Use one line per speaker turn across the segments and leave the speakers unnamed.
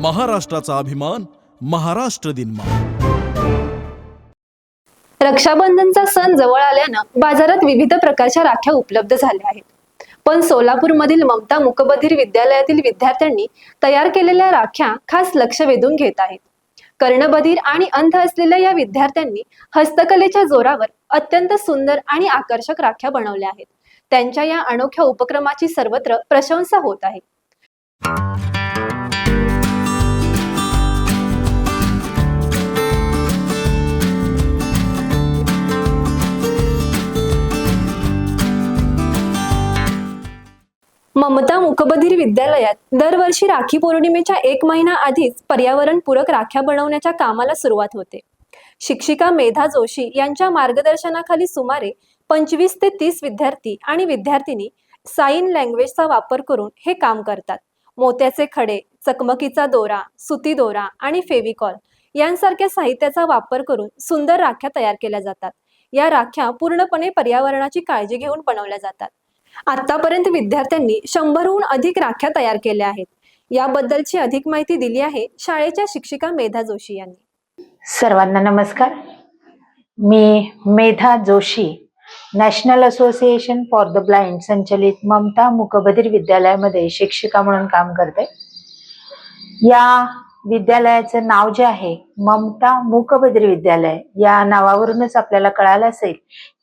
महाराष्ट्राचा अभिमान महाराष्ट्र दिन
रक्षाबंधनचा सण जवळ आल्यानं बाजारात विविध प्रकारच्या राख्या उपलब्ध झाल्या आहेत. पण सोलापूरमधील ममता मुकबधीर विद्यालयातील विद्यार्थ्यांनी तयार केलेल्या राख्या खास लक्ष वेधून घेत आहेत. कर्णबधीर आणि अंध असलेल्या या विद्यार्थ्यांनी हस्तकलेच्या जोरावर अत्यंत सुंदर आणि आकर्षक राख्या बनवल्या आहेत. त्यांच्या या अनोख्या उपक्रमाची सर्वत्र प्रशंसा होत आहे. ममता मुकबधीर विद्यालयात दरवर्षी राखी पौर्णिमेच्या एक महिना आधीच पर्यावरणपूरक राख्या बनवण्याच्या कामाला सुरुवात होते. शिक्षिका मेधा जोशी यांच्या मार्गदर्शनाखाली सुमारे पंचवीस ते तीस विद्यार्थी आणि विद्यार्थिनी साईन लँग्वेजचा वापर करून हे काम करतात. मोत्याचे खडे चकमकीचा दोरा सुती दोरा आणि फेविकॉल यांसारख्या साहित्याचा वापर करून सुंदर राख्या तयार केल्या जातात. या राख्या पूर्णपणे पर्यावरणाची काळजी घेऊन बनवल्या जातात. आतापर्यंत विद्यार्थ्यांनी शंभरहून अधिक राख्या तयार केल्या आहेत. याबद्दलची अधिक माहिती दिली आहे शाळेच्या शिक्षिका मेधा जोशी यांनी.
सर्वांना नमस्कार. मी Medha Joshi national association for the blind संचलित ममता मुकबधीर विद्यालयामध्ये शिक्षिका म्हणून काम करते. या विद्यालयाचं नाव जे आहे ममता मूकबधीर विद्यालय या नावावरूनच आपल्याला कळालं असेल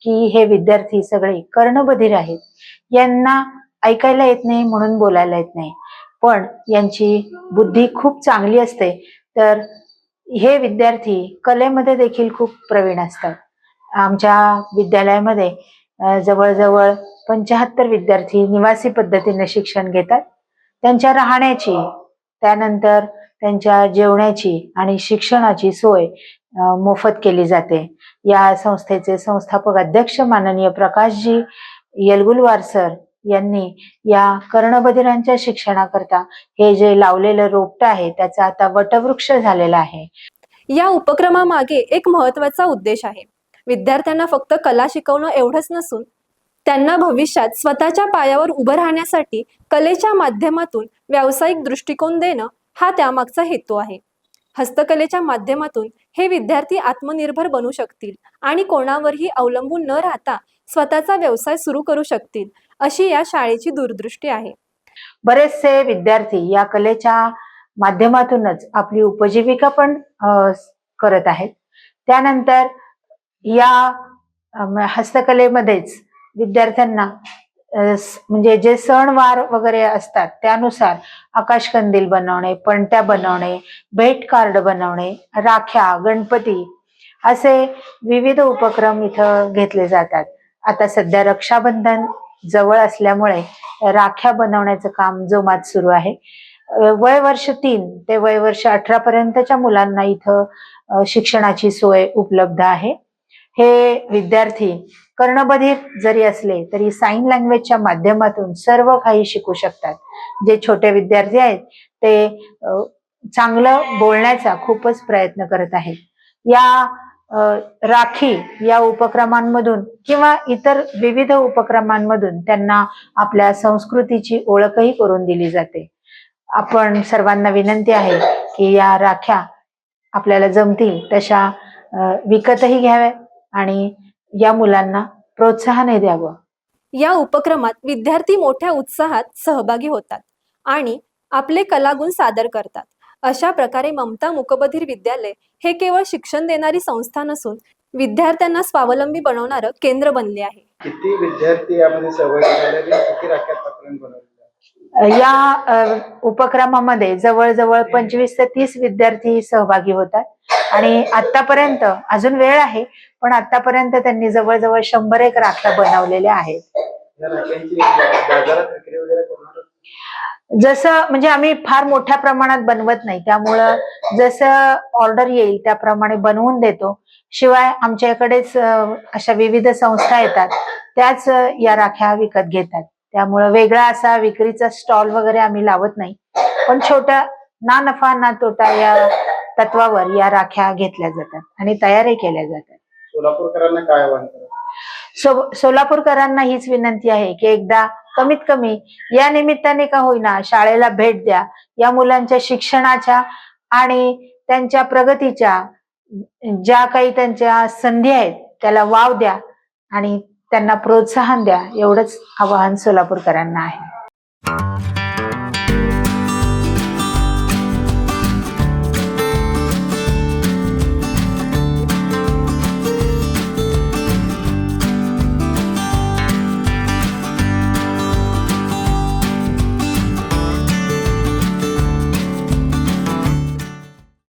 की हे विद्यार्थी सगळे कर्णबधीर आहेत. यांना ऐकायला येत नाही म्हणून बोलायला येत नाही. पण यांची बुद्धी खूप चांगली असते. तर हे विद्यार्थी कलेमध्ये देखील खूप प्रवीण असतात. आमच्या विद्यालयामध्ये जवळजवळ पंचाहत्तर विद्यार्थी निवासी पद्धतीने शिक्षण घेतात. त्यांच्या राहण्याची त्यानंतर त्यांच्या जेवण्याची आणि शिक्षणाची सोय मोफत केली जाते. या संस्थेचे संस्थापक अध्यक्ष माननीय प्रकाशजी येलगुलवारसर यांनी या कर्णबधिरांच्या शिक्षणाकरता हे जे लावलेलं रोपट आहे त्याचा आता वटवृक्ष झालेला आहे.
या उपक्रमामागे एक महत्त्वाचा उद्देश आहे. विद्यार्थ्यांना फक्त कला शिकवणं एवढंच नसून त्यांना भविष्यात स्वतःच्या पायावर उभं राहण्यासाठी कलेच्या माध्यमातून व्यावसायिक दृष्टिकोन देणं हा त्यामागचा हेतू आहे. हस्तकलेच्या माध्यमातून हे विद्यार्थी आत्मनिर्भर बनू शकतील आणि कोणावरही अवलंबून न राहता स्वतःचा व्यवसाय सुरू करू शकतील अशी या शाळेची दूरदृष्टी आहे.
बरेचसे विद्यार्थी या कलेच्या माध्यमातूनच आपली उपजीविका पण करत आहेत. त्यानंतर या हस्तकलेमध्येच विद्यार्थ्यांना म्हणजे जे सणवार वगैरे असतात त्यानुसार आकाशकंदील बनवणे पणत्या बनवणे भेट कार्ड बनवणे राख्या गणपती असे विविध उपक्रम इथं घेतले जातात. आता सध्या रक्षाबंधन जवळ असल्यामुळे राख्या बनवण्याचं काम जोमात सुरू आहे. वय वर्ष तीन ते वय वर्ष अठरा पर्यंतच्या मुलांना इथं शिक्षणाची सोय उपलब्ध आहे. हे विद्यार्थी कर्णबधीर जरी असले तरी साईन लँग्वेजच्या माध्यमातून सर्व काही शिकू शकतात. जे छोटे विद्यार्थी आहेत ते चांगलं बोलण्याचा खूपच प्रयत्न करत आहेत. या राखी या उपक्रमांमधून किंवा इतर विविध उपक्रमांमधून त्यांना आपल्या संस्कृतीची ओळखही करून दिली जाते. आपण सर्वांना विनंती आहे की या राख्या आपल्याला जमतील तशा विकतही घ्याव्या आणि या मुलांना प्रोत्साहनही द्यावं.
या उपक्रमात विद्यार्थी मोठ्या उत्साहात सहभागी होतात आणि आपले कलागुण सादर करतात. अशा प्रकारे ममता मुकबधीर विद्यालय हे केवळ शिक्षण देणारी संस्था नसून विद्यार्थ्यांना स्वावलंबी बनवणारं केंद्र बनले आहे.
किती विद्यार्थी यामध्ये सहभागी किती
या उपक्रमामध्ये जवळजवळ पंचवीस ते तीस विद्यार्थी सहभागी होतात आणि आतापर्यंत अजून वेळ आहे पण आतापर्यंत त्यांनी जवळजवळ शंभर एक राख्या बनवलेल्या आहेत? जसं म्हणजे आम्ही फार मोठ्या प्रमाणात बनवत नाही. त्यामुळं जसं ऑर्डर येईल त्याप्रमाणे बनवून देतो. शिवाय आमच्याकडेच अशा विविध संस्था येतात. त्याच या राख्या विकत घेतात. त्यामुळं वेगळा असा विक्रीचा स्टॉल वगैरे आम्ही लावत नाही. पण छोट्या ना नफा ना तोटा या तत्वावर या राख्या घेतल्या जातात आणि तयारही केल्या जातात.
सोलापूरकरांना काय आव्हान
सो सोलापूरकरांना हीच विनंती आहे की एकदा कमीत कमी या निमित्ताने का होईना शाळेला भेट द्या. या मुलांच्या शिक्षणाच्या आणि त्यांच्या प्रगतीच्या ज्या काही त्यांच्या संधी आहेत त्याला वाव द्या आणि त्यांना प्रोत्साहन द्या. एवढंच आवाहन सोलापूरकरांना आहे.